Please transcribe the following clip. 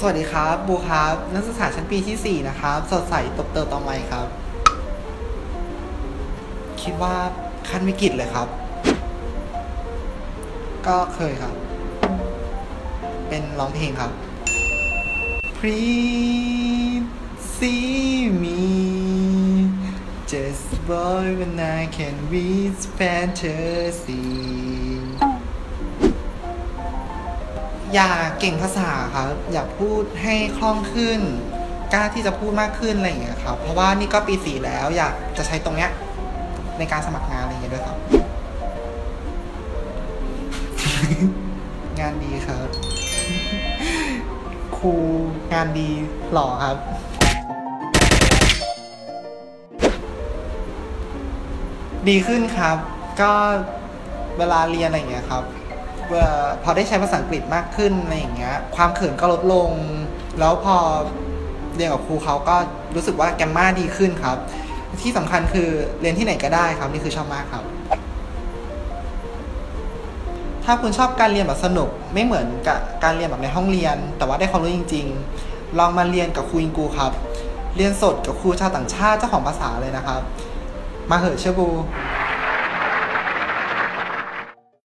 สวัสดีครับ บูครับนักศึกษาชั้นปีที่ 4 นะครับ สดใสตบเติมต่อไปครับ คิดว่าขั้นวิกฤตเลยครับ ก็เคยครับ เป็นร้องเพลงครับ Please see me just boy when I can reach fantasy อยากเก่งภาษาครับอยากพูดให้คล่องขึ้นกล้าที่จะพูดมากขึ้นอะไรอย่างเงี้ยครับเพราะว่านี่ก็ปีสี่แล้วอยากจะใช้ตรงเนี้ยในการสมัครงานอะไรอย่างเงี้ยด้วยครับ งานดีครับ ครูงานดีหล่อครับ ดีขึ้นครับ ก็เวลาเรียนอะไรอย่างเงี้ยครับ พอได้ใช้ภาษาอังกฤษมากขึ้นอะไรอย่างเงี้ย ความเขินก็ลดลง แล้วพอเรียนกับครูเขาก็รู้สึกว่าแกมมาดีขึ้นครับ ที่สำคัญคือเรียนที่ไหนก็ได้ครับนี่คือชอบมากครับ ถ้าคุณชอบการเรียนแบบสนุกไม่เหมือนกับการเรียนแบบในห้องเรียน แต่ว่าได้ความรู้จริง ๆ ลองมาเรียนกับครูอิงกูครับ เรียนสดกับครูชาวต่างชาติเจ้าของภาษาเลยนะครับ มาเหอะเชื่อบู「